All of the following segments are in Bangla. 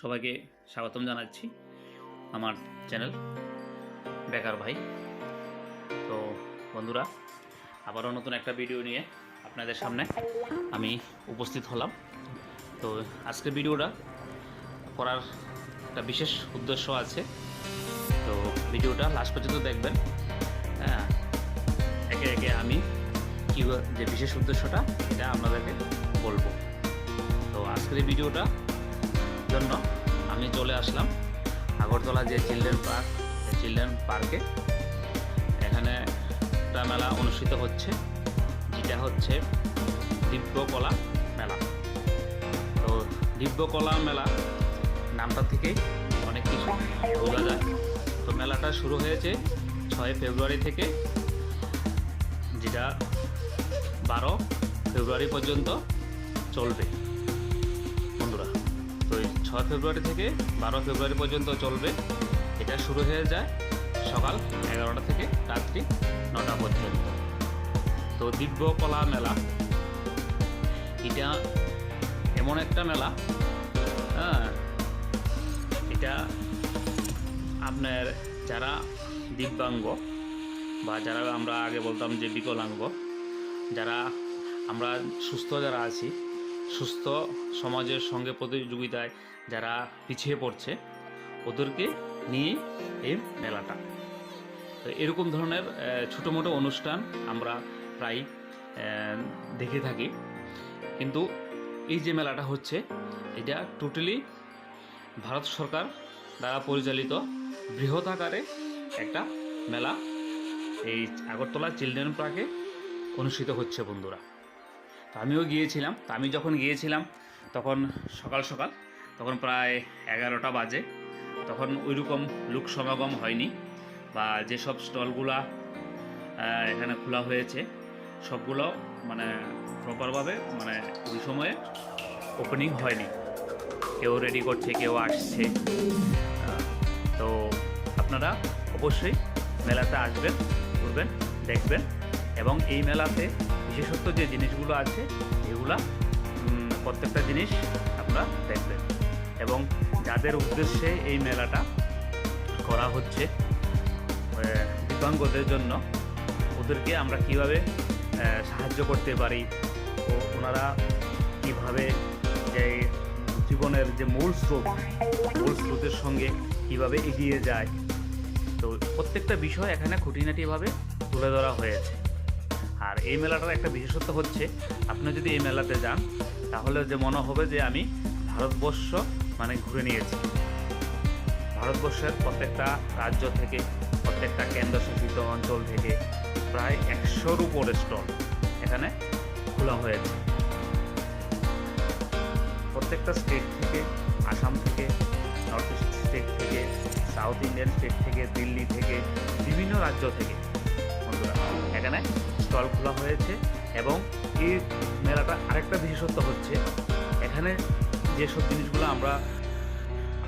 সবাইকে স্বাগতম জানাচ্ছি আমার চ্যানেল বেকার ভাই। তো বন্ধুরা, আবারও নতুন একটা ভিডিও নিয়ে আপনাদের সামনে আমি উপস্থিত হলাম। তো আজকের ভিডিওটা করার একটা বিশেষ উদ্দেশ্য আছে। তো ভিডিওটা লাস্ট পর্যন্ত দেখবেন। হ্যাঁ একে একে আমি কী যে বিশেষ উদ্দেশ্যটা এটা আপনাদেরকে বলব। তো আজকের ভিডিওটা জন্য আমি চলে আসলাম আগরতলা যে চিলড্রেন পার্ক চিলড্রেন পার্কে। এখানে একটা মেলা অনুষ্ঠিত হচ্ছে, যেটা হচ্ছে দিব্যকলা মেলা। তো দিব্যকলা মেলা নামটা থেকে অনেক কিছু বোঝা যায়। তো মেলাটা শুরু হয়েছে ছয় ফেব্রুয়ারি থেকে, যেটা বারো ফেব্রুয়ারি পর্যন্ত চলবে। ছয় ফেব্রুয়ারি থেকে বারো ফেব্রুয়ারি পর্যন্ত চলবে। এটা শুরু হয়ে যায় সকাল এগারোটা থেকে রাত্রি নটা পর্যন্ত। তো দিব্য কলা মেলা। এটা এমন একটা মেলা হ্যাঁ এটা আপনার যারা দিব্যাঙ্গ বা যারা আমরা আগে বলতাম যে বিকলাঙ্গ, যারা আমরা সুস্থ যারা আছি, সুস্থ সমাজের সঙ্গে প্রতিযোগিতায় যারা পিছিয়ে পড়ছে, ওদেরকে নিয়ে এই মেলাটা। তো এরকম ধরনের ছোটো মোটো অনুষ্ঠান আমরা প্রায় দেখে থাকি। কিন্তু এই যে মেলাটা হচ্ছে, এটা টোটালি ভারত সরকার দ্বারা পরিচালিত বৃহৎ আকারে একটা মেলা। এই আগরতলা চিলড্রেন পার্কে অনুষ্ঠিত হচ্ছে বন্ধুরা। তো আমিও গিয়েছিলাম। তো আমি যখন গিয়েছিলাম, তখন সকাল সকাল তখন প্রায় এগারোটা বাজে। তখন ওইরকম লোক সমাগম হয়নি বা যেসব স্টলগুলা এখানে খোলা হয়েছে, সবগুলো মানে প্রপারভাবে মানে ওই সময়ে ওপেনিং হয়নি। কেউ রেডি করছে, কেউ আসছে। তো আপনারা অবশ্যই মেলাতে আসবেন, ঘুরবেন, দেখবেন এবং এই মেলাতে বিশেষত্ব যে জিনিসগুলো আছে, এগুলা প্রত্যেকটা জিনিস আপনারা দেখবেন। এবং যাদের উদ্দেশ্যে এই মেলাটা করা হচ্ছে দিব্যাঙ্গদের জন্য, ওদেরকে আমরা কীভাবে সাহায্য করতে পারি ও ওনারা কীভাবে যে জীবনের যে মূল স্রোত, মূল স্রোতের সঙ্গে কীভাবে এগিয়ে যায়। তো প্রত্যেকটা বিষয় এখানে খুঁটিনাটিভাবে তুলে ধরা হয়েছে। আর এই মেলাটার একটা বিশেষত্ব হচ্ছে, আপনি যদি এই মেলাতে যান, তাহলে যে মনে হবে যে আমি ভারতবর্ষ মানে ঘুরে নিয়েছি। ভারতবর্ষের প্রত্যেকটা রাজ্য থেকে, প্রত্যেকটা কেন্দ্রশাসিত অঞ্চল থেকে প্রায় একশোর উপরে স্টল এখানে খোলা হয়েছে। প্রত্যেকটা স্টেট থেকে, আসাম থেকে নর্থ ইস্ট স্টেট থেকে সাউথ ইন্ডিয়ান স্টেট থেকে, দিল্লি থেকে, বিভিন্ন রাজ্য থেকে বন্ধুরা এখানে স্টল খোলা হয়েছে এবং এই মেলাটা আরেকটা বিশেষত্ব হচ্ছে, এখানে যেসব জিনিসগুলো আমরা,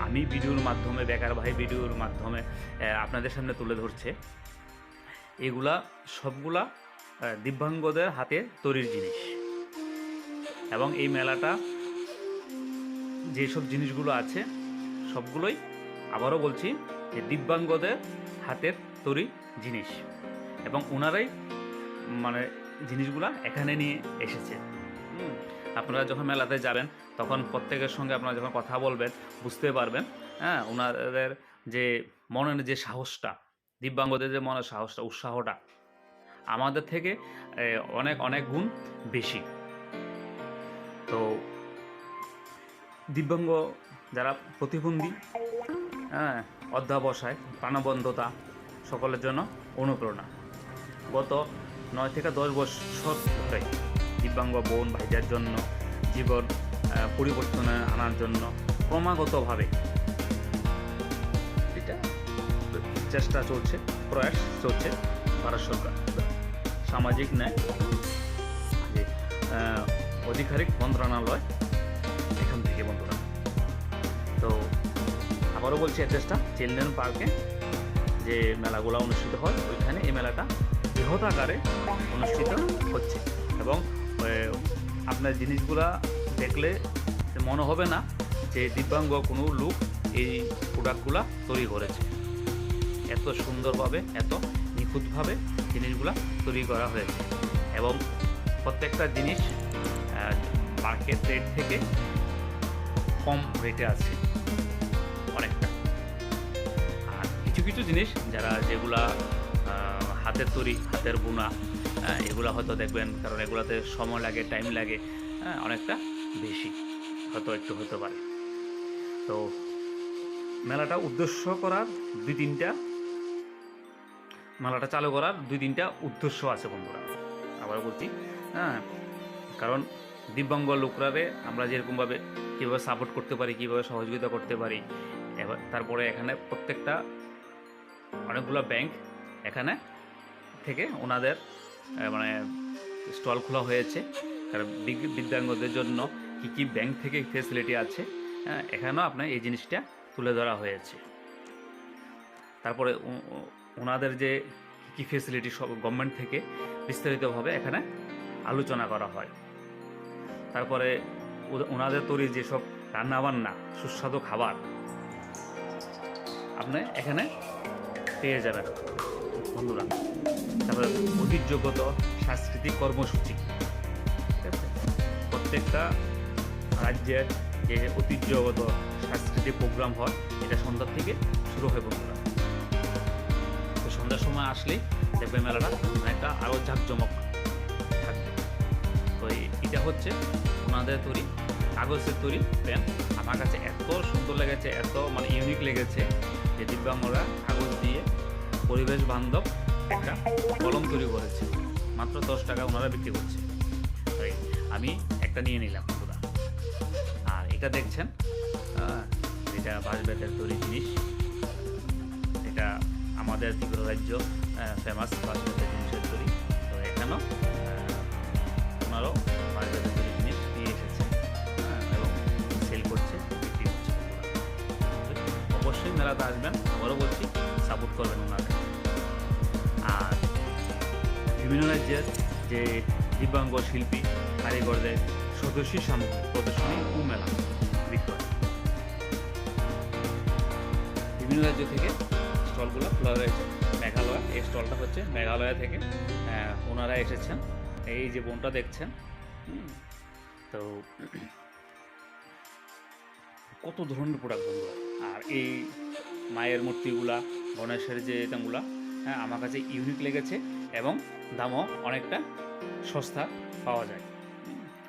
আমি ভিডিওর মাধ্যমে, বেকার ভাই ভিডিওর মাধ্যমে আপনাদের সামনে তুলে ধরছে, এগুলা সবগুলা দিব্যাঙ্গদের হাতে তৈরির জিনিস। এবং এই মেলাটা, যেসব জিনিসগুলো আছে, সবগুলোই আবারও বলছি যে দিব্যাঙ্গদের হাতের তৈরি জিনিস। এবং ওনারাই মানে জিনিসগুলা এখানে নিয়ে এসেছে। আপনারা যখন মেলাতে যাবেন, তখন প্রত্যেকের সঙ্গে আপনারা যখন কথা বলবেন, বুঝতে পারবেন হ্যাঁ ওনাদের যে মনের যে সাহসটা, দিব্যাঙ্গদের যে মনের সাহসটা, উৎসাহটা, আমাদের থেকে অনেক অনেক গুণ বেশি। তো দিব্যাঙ্গ যারা প্রতিবন্ধী হ্যাঁ অধ্যাবসায়, প্রাণবন্ধতা, সকলের জন্য অনুপ্রেরণা। গত নয় থেকে দশ বছর ধরে দিব্যাঙ্গ বোন ভাইদের জন্য, জীবন পরিবর্তনে আনার জন্য ক্রমাগতভাবে এটা চেষ্টা চলছে, প্রয়াস চলছে ভারত সরকার। সামাজিক ন্যায় আধিকারিক মন্ত্রণালয় এখান থেকে বন্ধুরা। তো আবারও বলছি অ্যাড্রেসটা চিলড্রেন পার্কে যে মেলাগুলো অনুষ্ঠিত হয়, ওইখানে এই মেলাটা বৃহৎ আকারে অনুষ্ঠিত হচ্ছে এবং আপনার জিনিসগুলা দেখলে মনে হবে না যে দিব্যাঙ্গ কোনো লোক এই প্রোডাক্টগুলা তৈরি করেছে। এত সুন্দরভাবে, এত নিখুঁতভাবে জিনিসগুলা তৈরি করা হয়েছে এবং প্রত্যেকটা জিনিস মার্কেট রেট থেকে কম রেটে আছে অনেকটা। আর কিছু কিছু জিনিস যারা যেগুলা হাতের তৈরি, হাতের বোনা এগুলা হয়তো দেখবেন কারণ এগুলাতে সময় লাগে টাইম লাগে হ্যাঁ, অনেকটা বেশি হয়তো একটু হতে পারে। তো মেলাটা উদ্দেশ্য করার দুই তিনটা মেলাটা চালু করার দুই তিনটা উদ্দেশ্য আছে বন্ধুরা। আবার বলছি হ্যাঁ কারণ দিব্যাঙ্গ লোকরারে আমরা যেরকমভাবে কীভাবে সাপোর্ট করতে পারি কীভাবে সহযোগিতা করতে পারি এবার তারপরে এখানে প্রত্যেকটা অনেকগুলো ব্যাংক এখানে থেকে ওনাদের মানে স্টল খোলা হয়েছে। কারণ দিব্যাঙ্গদের জন্য কী কী ব্যাংক থেকে ফেসিলিটি আছে এখানেও আপনার এই জিনিসটা তুলে ধরা হয়েছে। তারপরে ওনাদের যে কী ফেসিলিটি সব গভর্নমেন্ট থেকে বিস্তারিতভাবে এখানে আলোচনা করা হয়। তারপরে ওনাদের তৈরি যেসব রান্নাবান্না, সুস্বাদু খাবার, আপনি এখানে পেয়ে যাবেন। বন্ধুরা, তারপরে ঐতিহ্যগত সাংস্কৃতিক কর্মসূচি। ঠিক আছে? প্রত্যেকটা রাজ্যের যে ঐতিহ্যগত সাংস্কৃতিক প্রোগ্রাম হয়, এটা সন্ধ্যা থেকে শুরু হয় বন্ধুরা। তো সন্ধ্যার সময় আসলেই দেখবে মেলাটা অনেকটা আরও জাঁকজমক থাকবে। তো এটা হচ্ছে ওনাদের তৈরি, কাগজের তৈরি পেন আমার কাছে এত সুন্দর লেগেছে, এত মানে ইউনিক লেগেছে যে দিব্যাঙ্গরা কাগজ দিয়ে পরিবেশ বান্ধব একটা কলম তৈরি করেছে। মাত্র দশ টাকা ওনারা বিক্রি করছে। তাই আমি একটা নিয়ে নিলাম পুরা। আর এটা দেখছেন এটা বাঁশ বেতের তৈরি জিনিস। এটা আমাদের ত্রিপুরা রাজ্য ফেমাস বাঁশ বেতের জিনিসের তৈরি। তো এখানেও ওনারাও বাঁশ বেতের তৈরি জিনিস নিয়ে এসেছে। হ্যাঁ, এবং সেল করছে বিক্রি করছে অবশ্যই মেলাতে আসবেন। আবারও বলছি সাপোর্ট করবেন ওনাদের বিভিন্ন রাজ্যের যে দিব্যাঙ্গ শিল্পী, কারিগরদের স্বদেশী সামগ্রী প্রদর্শনী ও মেলা বিক্রয়। বিভিন্ন রাজ্য থেকে স্টলগুলো খোলা হয়েছে মেঘালয়, এই স্টলটা হচ্ছে মেঘালয় থেকে ওনারা এসেছেন। এই যে বোনটা দেখছেন তো কত ধরনের প্রোডাক্ট বন্ধুরা? আর এই মায়ের মূর্তিগুলা, গণেশের যে এটাগুলা হ্যাঁ আমার কাছে ইউনিক লেগেছে। এবং দামও অনেকটা সস্তা পাওয়া যায়।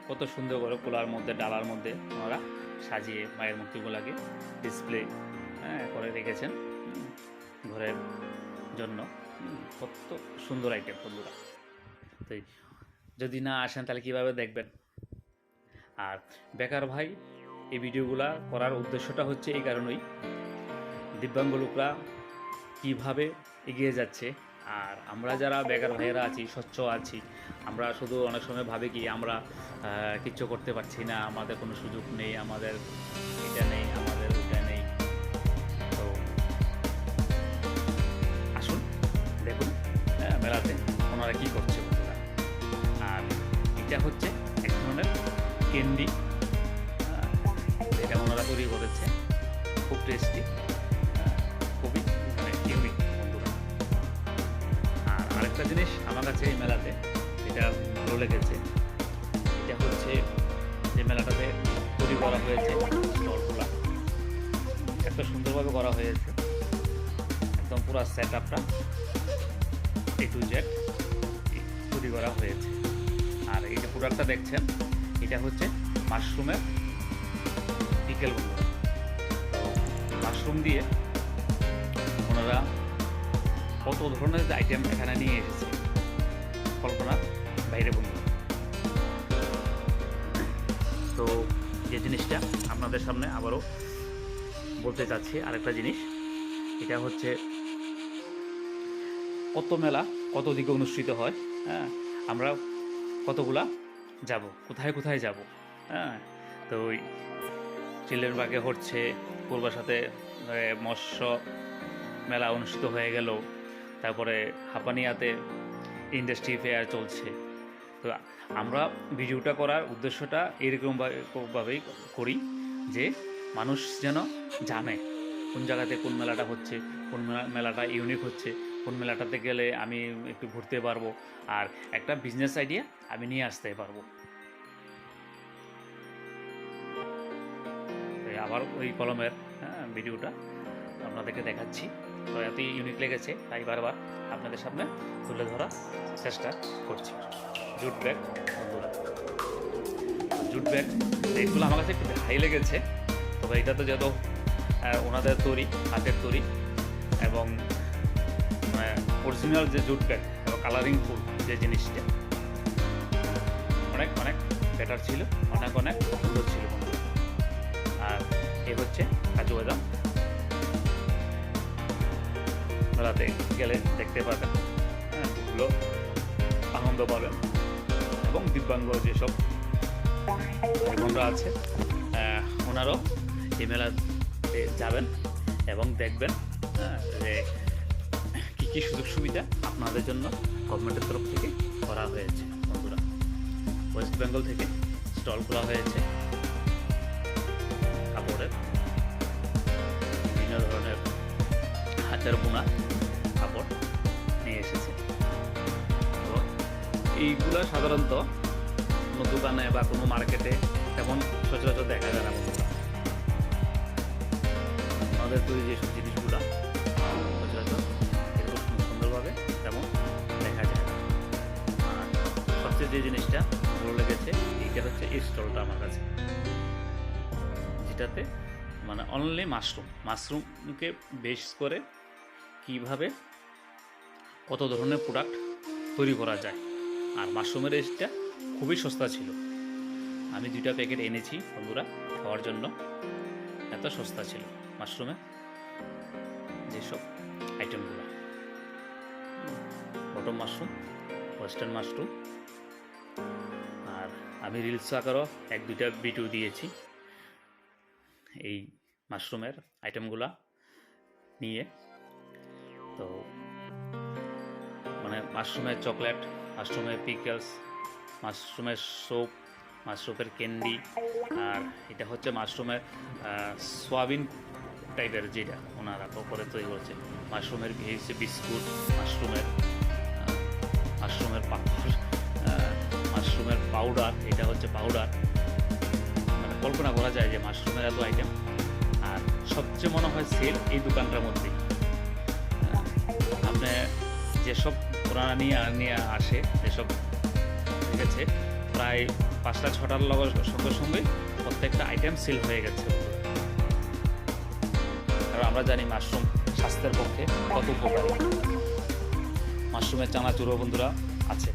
কত সুন্দর করে কোলার মধ্যে, ডালার মধ্যে ওনারা সাজিয়ে মায়ের মূর্তিগুলাকে ডিসপ্লে হ্যাঁ করে রেখেছেন। ঘরের জন্য। কত সুন্দর আইটেম বন্ধুরা তো যদি না আসেন তাহলে কীভাবে দেখবেন? আর বেকার ভাই, এই ভিডিওগুলা করার উদ্দেশ্যটা হচ্ছে এই কারণেই। দিব্যাঙ্গ লোকরা কীভাবে এগিয়ে যাচ্ছে আর আমরা যারা বেকার ভাইয়েরা আছি স্বচ্ছ আছি আমরা শুধু অনেক সময় ভাবি কি আমরা কিচ্ছু করতে পারছি না আমাদের কোনো সুযোগ নেই আমাদের এটা নেই আমাদের ওটা নেই। তো আসুন দেখুন হ্যাঁ, মেলাতে ওনারা কী করছে বন্ধুরা। আর এটা হচ্ছে এক ধরনের ক্যান্ডি এটা ওনারা তৈরি করেছে। খুব টেস্টি আরেকটা জিনিস আমার কাছে এই মেলাতে, এটা ভালো লেগেছে। এটা হচ্ছে যে মেলাটাতে তৈরি করা হয়েছে স্টলগুলো। এত সুন্দরভাবে করা হয়েছে। একদম পুরো সেট আপটা এ টু জেড তৈরি করা হয়েছে। আর এই যে প্রোডাক্টটা দেখছেন, এটা হচ্ছে মাশরুমের তো মাশরুম দিয়ে ওনারা কত ধরনের আইটেম এখানে নিয়ে এসেছে? কল্পনা, বাইরে বন্ধুরা তো যে জিনিসটা আপনাদের সামনে আবারও বলতে চাচ্ছি, আরেকটা জিনিস। এটা হচ্ছে কত মেলা, কত দিকে অনুষ্ঠিত হয় হ্যাঁ? আমরা কতগুলা যাব, কোথায় কোথায় যাব হ্যাঁ? তো ওই চিলড্রেন পার্কে হচ্ছে পূর্বাসাতে সাথে মৎস্য মেলা অনুষ্ঠিত হয়ে গেল। তারপরে হাপানিয়াতে ইন্ডাস্ট্রি ফেয়ার চলছে। তো আমরা ভিডিওটা করার উদ্দেশ্যটা এরকমভাবেই করি যে মানুষ যেন জানে কোন জায়গাতে কোন মেলাটা হচ্ছে কোন মেলা- মেলাটা ইউনিক হচ্ছে। কোন মেলাটাতে গেলে আমি একটু ঘুরতে পারব আর একটা বিজনেস আইডিয়া আমি নিয়ে আসতে পারব। আবার ওই কলমের হ্যাঁ, ভিডিওটা আপনাদেরকে দেখাচ্ছি। তো এতই ইউনিক লেগেছে, তাই বারবার আপনাদের সামনে তুলে ধরার চেষ্টা করছি। জুট ব্যাগ, বন্ধুরা। জুট ব্যাগ এইগুলো আমার কাছে একটু হাই লেগেছে, তবে এটা তো যত ওনাদের তৈরি, হাতের তৈরি, এবং অরিজিনাল যে জুট ব্যাগ, এবং কালারিং ফুল যে জিনিসটা, অনেক অনেক বেটার ছিল, অনেক অনেক সুন্দর ছিল আর এ হচ্ছে কাজু বাদাম মেলাতে গেলে দেখতে পাবেন হ্যাঁ আনন্দ পাবেন এবং দিব্যাঙ্গ যেসব বোনরা আছে ওনারাও এই মেলাতে যাবেন এবং দেখবেন যে কী কী সুযোগ সুবিধা আপনাদের জন্য গভর্নমেন্টের তরফ থেকে করা হয়েছে বন্ধুরা। ওয়েস্ট বেঙ্গল থেকে স্টল খোলা হয়েছে। হাতের বোনা কাপড় নিয়ে এসেছে। তো এইগুলো সাধারণত কোনো দোকানে বা কোনো মার্কেটে তেমন সচরাচর দেখা যায় না। আমাদের তৈরি যেসব জিনিসগুলা সচরাচর এরকম সুন্দরভাবে তেমন দেখা যায়। আর সবচেয়ে যে জিনিসটা ভালো লেগেছে এইটা হচ্ছে এই স্টলটা আমার কাছে। যেটাতে মানে অনলি মাশরুম মাশরুমকে বেশ করে কীভাবে কত ধরনের প্রোডাক্ট তৈরি করা যায়। আর মাশরুমের রেটটা খুবই সস্তা ছিল। আমি দুইটা প্যাকেট এনেছি বন্ধুরা খাওয়ার জন্য। এত সস্তা ছিল মাশরুমে যেসব আইটেমগুলো বটম মাশরুম ওয়েস্টার্ন মাশরুম আর আমি রিলস আকারও এক, দুইটা ভিডিও দিয়েছি। এই মাশরুমের আইটেমগুলা নিয়ে তো মানে মাশরুমের চকলেট, মাশরুমের পিকলস মাশরুমের সোপ মাশরুমের ক্যান্ডি আর এটা হচ্ছে মাশরুমের সোয়াবিন টাইপের যেটা ওনারা করে তৈরি করেছে। মাশরুমের ভেজে বিস্কুট, মাশরুমের মাশরুমের পাউডার মাশরুমের পাউডার এটা হচ্ছে পাউডার মানে কল্পনা করা যায় যে মাশরুমের এত আইটেম আর সবচেয়ে মনে হয় সেল এই দোকানটার মধ্যে আপনি যেসব ওনারা নিয়ে নিয়ে আসে, যেসব ঠিক আছে প্রায় পাঁচটা ছটার লগের সঙ্গে সঙ্গে প্রত্যেকটা আইটেম সেল হয়ে গেছে। কারণ আমরা জানি মাশরুম স্বাস্থ্যের পক্ষে কত উপকারী। মাশরুমের চানাচুরও বন্ধুরা আছে।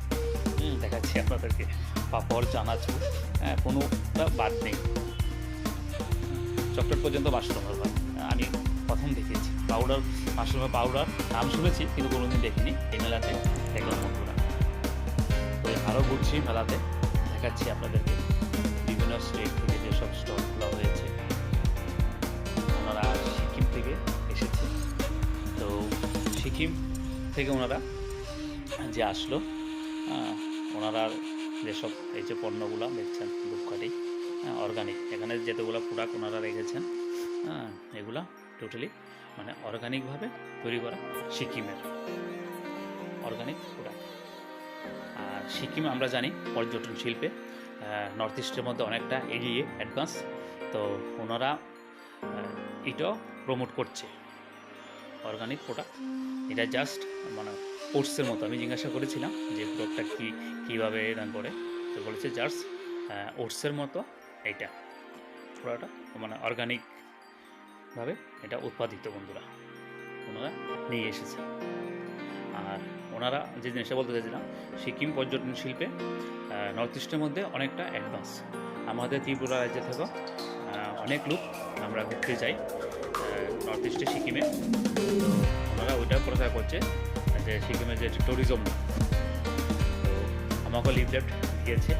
দেখাচ্ছি আপনাদেরকে। পাপড়, চানাচুর হ্যাঁ কোনোটা বাদ নেই। চকলেট পর্যন্ত মাশরুমের হয় আমি প্রথম দেখেছি পাউডার মাশরুমের পাউডার। নাম শুনেছি, কিন্তু কোনোদিন দেখিনি। এই মেলাতে দেখলাম বন্ধুরা। তো আরও ঘুরছি মেলাতে। দেখাচ্ছি আপনাদেরকে। বিভিন্ন স্টেট থেকে যেসব স্টলগুলো হয়েছে। ওনারা সিকিম থেকে এসেছে। তো সিকিম থেকে ওনারা যে আসলো ওনারা যেসব এই যে পণ্যগুলো দেখছেন, ধূপকাঠি অর্গানিক এখানে যেতগুলো প্রোডাক্ট ওনারা রেখেছেন হ্যাঁ এগুলা টোটালি মানে অর্গানিকভাবে তৈরি করা সিকিমের অর্গানিক প্রোডাক্ট আর সিকিম আমরা জানি পর্যটন শিল্পে নর্থ ইস্টের মধ্যে অনেকটা এগিয়ে অ্যাডভান্স তো ওনারা এটাও প্রমোট করছে। অর্গানিক প্রোডাক্ট এটা জাস্ট মানে ওটসের মতো। আমি জিজ্ঞাসা করেছিলাম যে প্রোডাক্টটা কী, কীভাবে রান করে। তো বলেছে জাস্ট ওটসের মতো এইটা পুরোটা মানে অর্গানিকভাবে এটা উৎপাদিত বন্ধুরা। ওনারা নিয়ে এসেছে। আর ওনারা যে জিনিসটা বলতে চাইছিলাম, সিকিম পর্যটন শিল্পে নর্থ ইস্টের মধ্যে অনেকটা অ্যাডভান্স আমাদের ত্রিপুরা রাজ্যে থেকে অনেক লোক আমরা ঘুরতে যাই নর্থ ইস্টে সিকিমে। ওনারা ওইটা প্রচার করছে, যে সিকিমের যে ট্যুরিজম তো আমাকেও লিফলেট দিয়েছে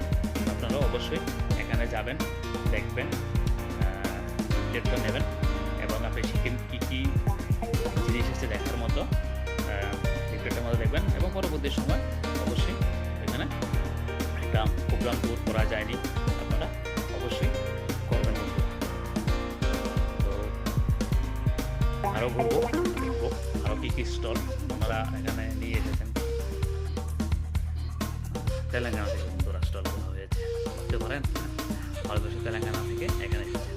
আপনারা অবশ্যই এখানে যাবেন, দেখবেন লিফলেটটা নেবেন। সিকিম কী কী জিনিস এসে দেখার মতো। লিফলেটের মতো দেখবেন এবং পরবর্তী সময় অবশ্যই এখানে একটা প্রোগ্রাম ট্যুর করা যায়নি। আপনারা অবশ্যই করবেন বন্ধুরা। আরও ঘুরবো দেখব আরও কী কী স্টল ওনারা এখানে নিয়ে এসেছেন? তেলেঙ্গানা থেকে বন্ধুরা স্টলগুলো হয়েছে। বুঝতে পারেন, ভারতবর্ষের তেলেঙ্গানা থেকে এখানে এসেছেন।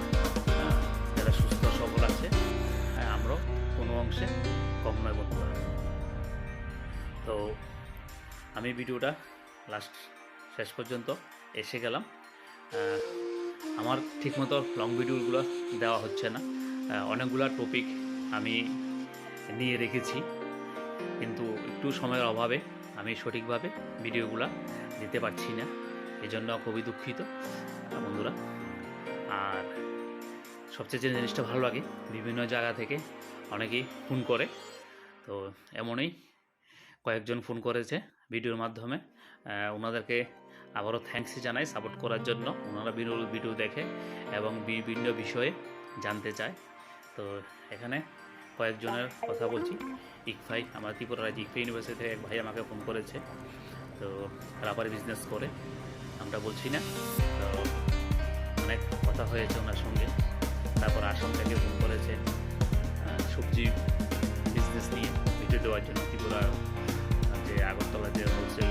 অংশে কম নয় বন্ধুরা তো আমি ভিডিওটা লাস্ট শেষ পর্যন্ত এসে গেলাম। আমার ঠিকমতো লং ভিডিওগুলো দেওয়া হচ্ছে না। অনেকগুলো টপিক আমি নিয়ে রেখেছি। কিন্তু একটু সময়ের অভাবে আমি সঠিকভাবে ভিডিওগুলো দিতে পারছি না। এজন্য খুবই দুঃখিত, বন্ধুরা। আর সবচেয়ে যে জিনিসটা ভালো লাগে, বিভিন্ন জায়গা থেকে অনেকেই ফোন করে। তো এমনই কয়েকজন ফোন করেছে ভিডিওর মাধ্যমে। ওনাদেরকে আবারও থ্যাঙ্কস জানাই সাপোর্ট করার জন্য। ওনারা ভিডিও ভিডিও দেখে এবং বিভিন্ন বিষয়ে জানতে চায়। তো এখানে কয়েকজনের কথা বলছি। ইকফাই আমার ত্রিপুরা রাজ্য ইকফাই ইউনিভার্সিটি থেকে এক ভাই আমাকে ফোন করেছে। তো রাবার বিজনেস করে, আমরা বলছি না। তো অনেক কথা হয়েছে ওনার সঙ্গে। তারপর আসাম থেকে ফোন করেছে। সবজি বিজনেস নিয়ে ভিডিও দেওয়ার জন্য ত্রিপুরা যে আগরতলা যে হোলসেল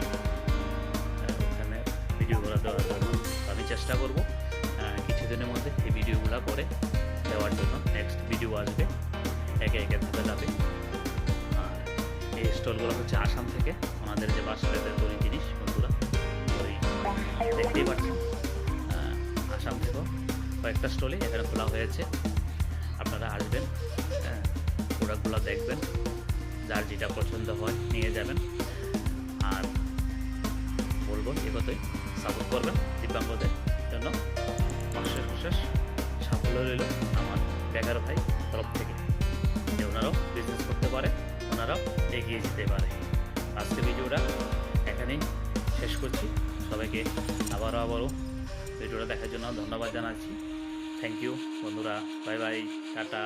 ওখানে ভিডিওগুলো দেওয়ার জন্য আমি চেষ্টা করব। কিছুদিনের মধ্যে এই ভিডিওগুলো করে দেওয়ার জন্য নেক্সট ভিডিও আসবে, একে একে ধাপে আর এই স্টলগুলো হচ্ছে আসাম থেকে আমাদের যে বাসাতে তৈরি জিনিস বন্ধুরা ওই দেখতেই পাচ্ছেন। আসাম থেকেও কয়েকটা স্টলে এখানে খোলা হয়েছে। আপনারা আসবেন প্রোডাক্টগুলো দেখবেন। যার যেটা পছন্দ হয় নিয়ে যাবেন। আর বলব এগোতেই সাপোর্ট করবেন দিব্যাঙ্গদের জন্য। অশেষ অশেষ সাফল্য রইল আমার বেকার ভাই তরফ থেকে। যে ওনারাও বিজনেস করতে পারে, ওনারাও এগিয়ে যেতে পারে। আজকে ভিডিওটা এখানেই শেষ করছি। সবাইকে আবারও আবারও ভিডিওটা দেখার জন্য ধন্যবাদ জানাচ্ছি। থ্যাংক ইউ বন্ধুরা। Bye bye tata.